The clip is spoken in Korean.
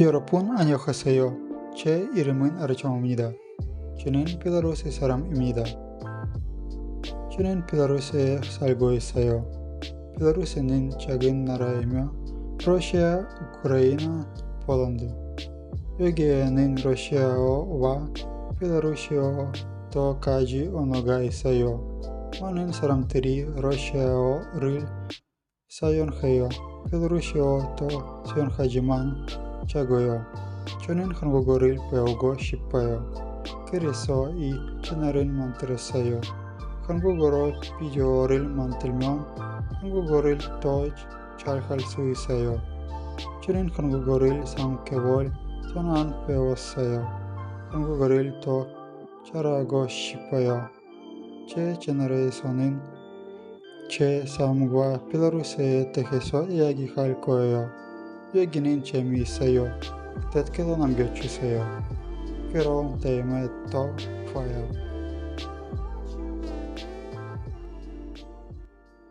여러분 안녕하세요. 제 이름은 아르정입니다. 저는 벨라루스 사람입니다. 저는 벨라루스에 살고 있어요. 벨라루스는 작은 나라이며 러시아, 우크라이나, 폴란드 여기에는 러시아어와 벨라루시어도까지 언어가 있어요. 많은 사람들이 러시아어를 사용해요. 벨라루시어도 사용하지만 적어요. 저는 한국어를 배우고 싶어요. 그래서 이 채널을 만들었어요. 한국어로 비디오를 만들면 한국어를 더 잘 할 수 있어요. 저는 한국어를 3개월 동안 배웠어요. 한국어를 더 잘하고 싶어요. 제 채널에서는 제 삶과 벨라루스에 대해서 이야기할 거예요. 여기는 재미있어요. 댓글도 남겨주세요. 그럼 다음에 또 봐요.